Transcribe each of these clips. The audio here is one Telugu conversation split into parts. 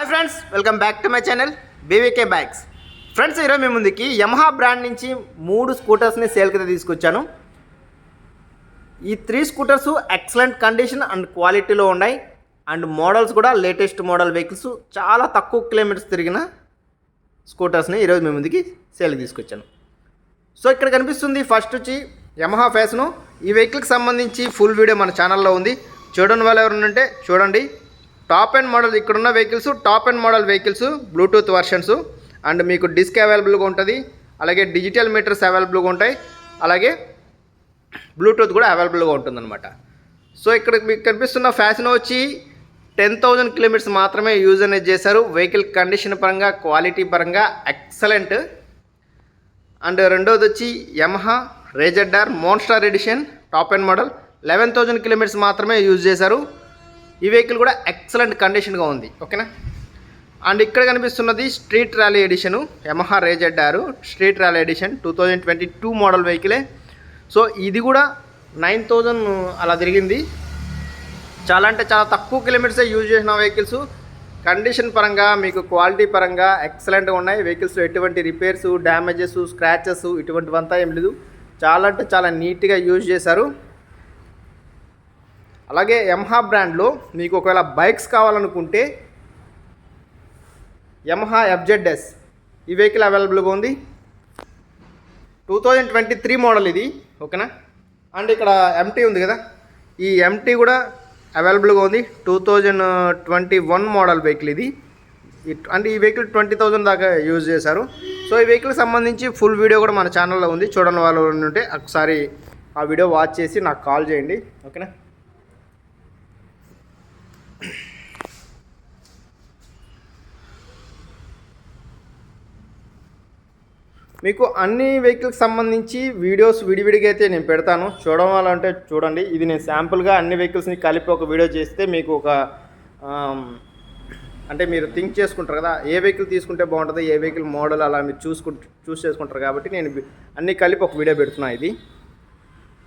Hi friends welcome back to my channel BVK bags friends ఈరోజు మీ ముందుకి యమహా బ్రాండ్ నుంచి మూడు స్కూటర్స్ని సేల్కి కింద తీసుకొచ్చాను. ఈ three scooters excellent condition and క్వాలిటీలో ఉన్నాయి. అండ్ మోడల్స్ కూడా లేటెస్ట్ మోడల్ వెహికల్స్ చాలా తక్కువ కిలోమీటర్స్ తిరిగిన స్కూటర్స్ని ఈరోజు మీ ముందుకి సేల్కి తీసుకొచ్చాను. సో ఇక్కడ కనిపిస్తుంది ఫస్ట్ వచ్చి యమహా ఫ్యాషను ఈ వెహికల్కి సంబంధించి ఫుల్ వీడియో మన ఛానల్లో ఉంది. చూడని వాళ్ళు ఎవరు ఉంటే చూడండి. టాప్ అండ్ మోడల్ ఇక్కడున్న vehicles top and model vehicles bluetooth versions and మీకు డిస్క్ అవైలబుల్గా ఉంటుంది. అలాగే డిజిటల్ మీటర్స్ అవైలబుల్గా ఉంటాయి. అలాగే బ్లూటూత్ కూడా అవైలబుల్గా ఉంటుందన్నమాట. సో ఇక్కడ మీకు కనిపిస్తున్న ఫ్యాషన్ వచ్చి టెన్ థౌజండ్ కిలోమీటర్స్ మాత్రమే యూజ్ అనేది చేశారు. వెహికల్ కండిషన్ పరంగా క్వాలిటీ పరంగా ఎక్సలెంట్ అండ్ రెండోది వచ్చి Yamaha RayZR monster edition top and model. Eleven thousand kilometres మాత్రమే యూజ్ చేశారు. ఈ వెహికల్ కూడా ఎక్సలెంట్ కండిషన్గా ఉంది ఓకేనా? అండ్ ఇక్కడ కనిపిస్తున్నది street rally edition Yamaha RayZR street rally edition two thousand twenty two model వెహికలే. So ఇది కూడా నైన్ థౌజండ్ అలా తిరిగింది. చాలా అంటే చాలా తక్కువ కిలోమీటర్సే యూజ్ చేసిన వెహికల్స్. కండిషన్ పరంగా మీకు క్వాలిటీ పరంగా ఎక్సలెంట్గా ఉన్నాయి. వెహికల్స్ ఎటువంటి రిపేర్స్ డ్యామేజెస్ స్క్రాచెస్ ఇటువంటివంతా ఏం లేదు. చాలా అంటే చాలా నీట్గా యూజ్ చేశారు. అలాగే యమహా బ్రాండ్లో మీకు ఒకవేళ బైక్స్ కావాలనుకుంటే యమహా ఎఫ్జెడ్ఎస్. ఈ వెహికల్ అవైలబుల్గా ఉంది. Two thousand twenty three model ఇది. ఓకేనా? అండ్ ఇక్కడ ఎంటీ ఉంది కదా? ఈ ఎంటీ కూడా అవైలబుల్గా ఉంది. Two thousand twenty one model vehicle ఇది. అంటే ఈ వెహికల్ ట్వంటీ థౌజండ్ దాకా యూజ్ చేశారు. సో ఈ వెహికల్ సంబంధించి ఫుల్ వీడియో కూడా మన ఛానల్లో ఉంది. చూడని వాళ్ళు ఉంటే ఒకసారి ఆ వీడియో వాచ్ చేసి నాకు కాల్ చేయండి. ఓకేనా? మీకు అన్ని వెహికల్కి సంబంధించి వీడియోస్ విడివిడిగా అయితే నేను పెడతాను. చూడవాలంటే చూడండి. ఇది నేను శాంపుల్గా అన్ని వెహికల్స్ని కలిపి ఒక వీడియో చేస్తే మీకు ఒక అంటే మీరు థింక్ చేసుకుంటారు కదా ఏ వెహికల్ తీసుకుంటే బాగుంటుంది ఏ వెహికల్ మోడల్ అలా మీరు చూసుకుంటు చూస్ చేసుకుంటారు కాబట్టి నేను అన్నీ అన్ని కలిపి ఒక వీడియో పెడుతున్నా ఇది.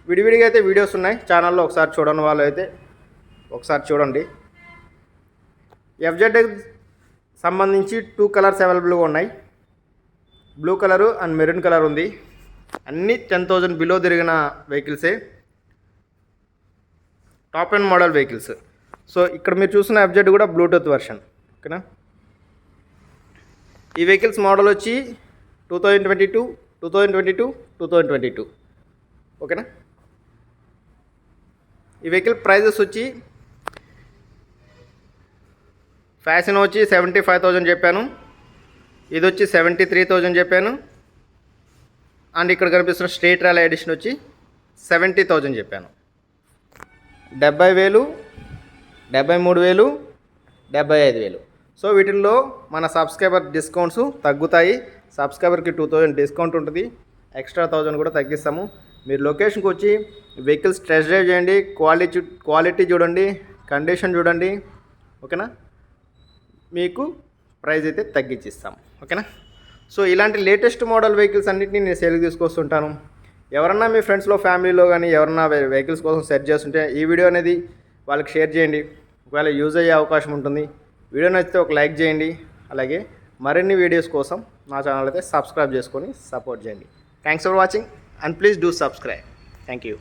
విడివిడిగా అయితే వీడియోస్ ఉన్నాయి. ఛానల్లో ఒకసారి చూడని వాళ్ళు అయితే ఒకసారి చూడండి. ఎఫ్జెడ్ సంబంధించి టూ కలర్స్ అవైలబుల్గా ఉన్నాయి. Blue colour and maroon colour ఉంది. అన్నీ టెన్ థౌజండ్ బిలో తిరిగిన వెహికల్సే. Top and model vehicles so ఇక్కడ మీరు చూసిన అబ్జెక్ట్ కూడా బ్లూటూత్ వెర్షన్ ఓకేనా ఈ వెహికల్స్ మోడల్ వచ్చి two thousand twenty two two thousand twenty two two thousand twenty two ఓకేనా ఈ వెహికల్ ప్రైజెస్ వచ్చి ఫ్యాషన్ వచ్చి సెవెంటీ ఫైవ్ థౌజండ్ చెప్పాను. ఇది వచ్చి సెవెంటీ త్రీ థౌజండ్ చెప్పాను. అండ్ ఇక్కడ కనిపిస్తున్న స్టేట్ ర్యాలీ ఎడిషన్ వచ్చి సెవెంటీ థౌజండ్ చెప్పాను. డెబ్బై వేలు డెబ్బై మూడు వేలు డెబ్బై ఐదు వేలు. సో వీటిల్లో మన సబ్స్క్రైబర్ డిస్కౌంట్స్ తగ్గుతాయి. సబ్స్క్రైబర్కి టూ థౌజండ్ డిస్కౌంట్ ఉంటుంది. ఎక్స్ట్రా థౌజండ్ కూడా తగ్గిస్తాము. మీరు లొకేషన్కి వచ్చి వెహికల్స్ టెస్ట్ డ్రైవ్ చేయండి. క్వాలిటీ క్వాలిటీ చూడండి. కండిషన్ చూడండి. ఓకేనా? మీకు ప్రైస్ అయితే తగ్గించిస్తాం ఓకేనా? సో ఇలాంటి లేటెస్ట్ మోడల్ వెహికల్స్ అన్నింటినీ నేను సేల్కి తీసుకొస్తుంటాను. ఎవరన్నా మీ ఫ్రెండ్స్లో ఫ్యామిలీలో కానీ ఎవరన్నా వెహికల్స్ కోసం సెర్చ్ చేస్తుంటే ఈ వీడియో అనేది వాళ్ళకి షేర్ చేయండి. ఒకవేళ యూజ్ అయ్యే అవకాశం ఉంటుంది. వీడియో నచ్చితే ఒక లైక్ చేయండి. అలాగే మరిన్ని వీడియోస్ కోసం నా ఛానల్ అయితే సబ్స్క్రైబ్ చేసుకొని సపోర్ట్ చేయండి. Thanks for watching and please do subscribe thank you